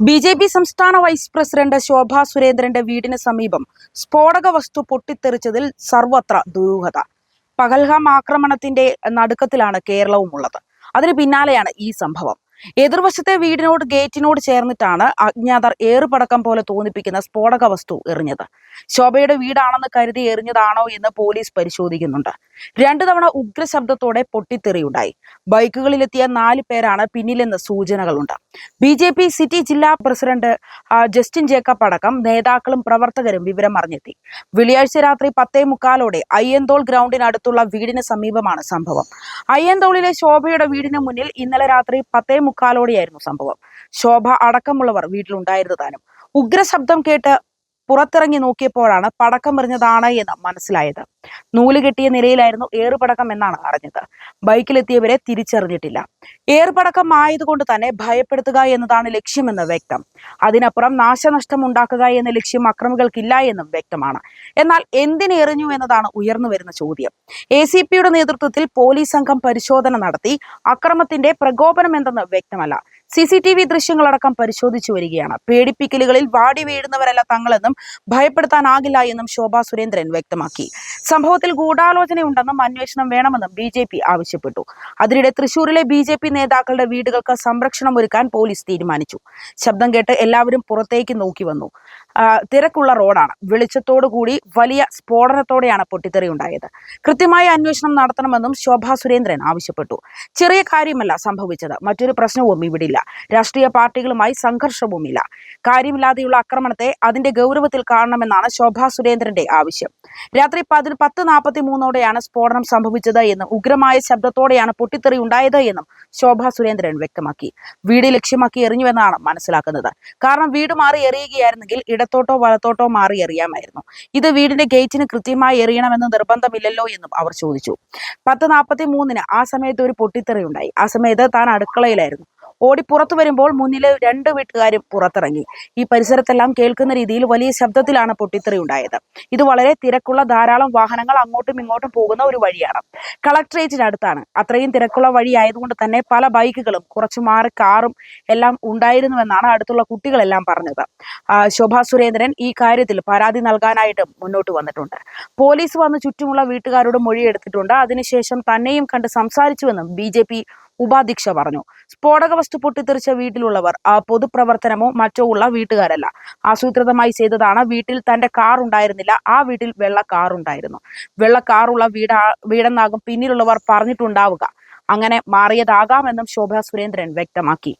B J P സംസ്ഥാന vice president Shobha സുരേന്ദ്രന്റെ വീടിന് സമീപം സ്ഫോടക വസ്തു പൊട്ടിത്തെറിച്ചതിൽ സർവത്ര ദുരൂഹത. പകൽഹാം ആക്രമണത്തിന്റെ നടുക്കത്തിലാണ് കേരളവും ഉള്ളത് അതിന് പിന്നാലെയാണ് ഈ സംഭവം. എതിർവശത്തെ വീടിനോട് ഗേറ്റിനോട് ചേർന്നിട്ടാണ് അജ്ഞാതർ ഏറുപടക്കം പോലെ തോന്നിപ്പിക്കുന്ന സ്ഫോടക വസ്തു എറിഞ്ഞത്. ശോഭയുടെ വീടാണെന്ന് കരുതി എറിഞ്ഞതാണോ എന്ന് പോലീസ് പരിശോധിക്കുന്നുണ്ട്. രണ്ടു തവണ ഉഗ്രശബ്ദത്തോടെ പൊട്ടിത്തെറിയുണ്ടായി. ബൈക്കുകളിലെത്തിയ നാല് പേരാണ് പിന്നിലെന്ന് സൂചനകളുണ്ട്. ബി ജെ പി സിറ്റി ജില്ലാ പ്രസിഡന്റ് ജസ്റ്റിൻ ജേക്കബ് അടക്കം നേതാക്കളും പ്രവർത്തകരും വിവരം അറിഞ്ഞെത്തി വെള്ളിയാഴ്ച രാത്രി പത്തേ മുക്കാലോടെ അയ്യന്തോൾ ഗ്രൗണ്ടിനടുത്തുള്ള വീടിന് സമീപമാണ് സംഭവം. അയ്യന്തോളിലെ ശോഭയുടെ വീടിന് മുന്നിൽ ഇന്നലെ രാത്രി പത്തേ മുക്കാലോടെയായിരുന്നു സംഭവം. ശോഭ അടക്കമുള്ളവർ വീട്ടിലുണ്ടായിരുന്നു താനും. ഉഗ്രശബ്ദം കേട്ട് പുറത്തിറങ്ങി നോക്കിയപ്പോഴാണ് പടക്കം എറിഞ്ഞതാണ് എന്ന് മനസ്സിലായത്. നൂൽ കെട്ടിയ നിലയിലായിരുന്നു ഏറുപടക്കം എന്നാണ് അറിഞ്ഞത്. ബൈക്കിലെത്തിയവരെ തിരിച്ചറിഞ്ഞിട്ടില്ല. ഏറുപടക്കം ആയതുകൊണ്ട് തന്നെ ഭയപ്പെടുത്തുക എന്നതാണ് ലക്ഷ്യമെന്ന് വ്യക്തം. അതിനപ്പുറം നാശനഷ്ടം ഉണ്ടാക്കുക എന്ന ലക്ഷ്യം അക്രമികൾക്കില്ല എന്നും വ്യക്തമാണ്. എന്നാൽ എന്തിന് എറിഞ്ഞു എന്നതാണ് ഉയർന്നു വരുന്ന ചോദ്യം. എ സി പിയുടെ നേതൃത്വത്തിൽ പോലീസ് സംഘം പരിശോധന നടത്തി അക്രമത്തിന്റെ പ്രകോപനം എന്തെന്ന് വ്യക്തമല്ല. സി സി ടി വി ദൃശ്യങ്ങളടക്കം പരിശോധിച്ചു വരികയാണ്. പേടിപ്പിക്കലുകളിൽ വാടി വീഴുന്നവരല്ല തങ്ങളെന്നും ഭയപ്പെടുത്താനാകില്ല എന്നും ശോഭാ സുരേന്ദ്രൻ വ്യക്തമാക്കി. സംഭവത്തിൽ ഗൂഢാലോചനയുണ്ടെന്നും അന്വേഷണം വേണമെന്നും ബി ആവശ്യപ്പെട്ടു. അതിനിടെ തൃശൂരിലെ ബി നേതാക്കളുടെ വീടുകൾക്ക് സംരക്ഷണം ഒരുക്കാൻ പോലീസ് തീരുമാനിച്ചു. ശബ്ദം കേട്ട് എല്ലാവരും പുറത്തേക്ക് നോക്കി വന്നു. തിരക്കുള്ള റോഡാണ്. വെളിച്ചത്തോടു കൂടി വലിയ സ്ഫോടനത്തോടെയാണ് പൊട്ടിത്തെറി ഉണ്ടായത്. കൃത്യമായ അന്വേഷണം നടത്തണമെന്നും ശോഭാ സുരേന്ദ്രൻ ആവശ്യപ്പെട്ടു. ചെറിയ കാര്യമല്ല സംഭവിച്ചത്. മറ്റൊരു പ്രശ്നവും ഇവിടില്ല. രാഷ്ട്രീയ പാർട്ടികളുമായി സംഘർഷവുമില്ല. കാര്യമില്ലാതെയുള്ള ആക്രമണത്തെ അതിന്റെ ഗൗരവത്തിൽ കാണണമെന്നാണ് ശോഭാ സുരേന്ദ്രന്റെ ആവശ്യം. രാത്രി പതി പത്ത് നാൽപ്പത്തി മൂന്നോടെയാണ് സ്ഫോടനം സംഭവിച്ചത് എന്നും ഉഗ്രമായ ശബ്ദത്തോടെയാണ് പൊട്ടിത്തെറി ഉണ്ടായത് എന്നും ശോഭാ സുരേന്ദ്രൻ വ്യക്തമാക്കി. വീട് ലക്ഷ്യമാക്കി എറിഞ്ഞുവെന്നാണ് മനസ്സിലാക്കുന്നത്. കാരണം വീട് മാറി എറിയുകയായിരുന്നെങ്കിൽ ഇടത്തോട്ടോ വലത്തോട്ടോ മാറി എറിയാമായിരുന്നു. ഇത് വീടിന്റെ ഗേറ്റിന് കൃത്യമായി എറിയണമെന്ന് നിർബന്ധമില്ലല്ലോ എന്നും അവർ ചോദിച്ചു. പത്ത് നാൽപ്പത്തി മൂന്നിന് ആ സമയത്ത് ഒരു പൊട്ടിത്തെറി ഉണ്ടായി. ആ സമയത്ത് താൻ അടുക്കളയിലായിരുന്നു. ഓടി പുറത്തു വരുമ്പോൾ മുന്നിലെ രണ്ട് വീട്ടുകാരും പുറത്തിറങ്ങി. ഈ പരിസരത്തെല്ലാം കേൾക്കുന്ന രീതിയിൽ വലിയ ശബ്ദത്തിലാണ് പൊട്ടിത്തെറി ഉണ്ടായത്. ഇത് വളരെ തിരക്കുള്ള ധാരാളം വാഹനങ്ങൾ അങ്ങോട്ടും ഇങ്ങോട്ടും പോകുന്ന ഒരു വഴിയാണ്. കളക്ട്രേറ്റിനടുത്താണ്. അത്രയും തിരക്കുള്ള വഴി ആയതുകൊണ്ട് തന്നെ പല ബൈക്കുകളും കുറച്ചു മാറി കാറും എല്ലാം ഉണ്ടായിരുന്നുവെന്നാണ് അടുത്തുള്ള കുട്ടികളെല്ലാം പറഞ്ഞത്. ശോഭാ സുരേന്ദ്രൻ ഈ കാര്യത്തിൽ പരാതി നൽകാനായിട്ട് മുന്നോട്ട് വന്നിട്ടുണ്ട്. പോലീസ് വന്ന് ചുറ്റുമുള്ള വീട്ടുകാരോട് മൊഴിയെടുത്തിട്ടുണ്ട്. അതിനുശേഷം തന്നെയും കണ്ട് സംസാരിച്ചുവെന്നും ബി ഉപാധ്യക്ഷ പറഞ്ഞു. സ്ഫോടക വസ്തു പൊട്ടിത്തെറിച്ച വീട്ടിലുള്ളവർ പൊതുപ്രവർത്തനമോ മറ്റോ ഉള്ള വീട്ടുകാരല്ല. ആസൂത്രിതമായി ചെയ്തതാണ് വീട്ടിൽ തന്റെ കാർ ഉണ്ടായിരുന്നില്ല. ആ വീട്ടിൽ വെള്ള കാർ ഉണ്ടായിരുന്നു. വെള്ള കാറുള്ള വീടാ വീടെന്നാകും പിന്നിലുള്ളവർ പറഞ്ഞിട്ടുണ്ടാവുക. അങ്ങനെ മാറിയതാകാമെന്നും ശോഭ സുരേന്ദ്രൻ വ്യക്തമാക്കി.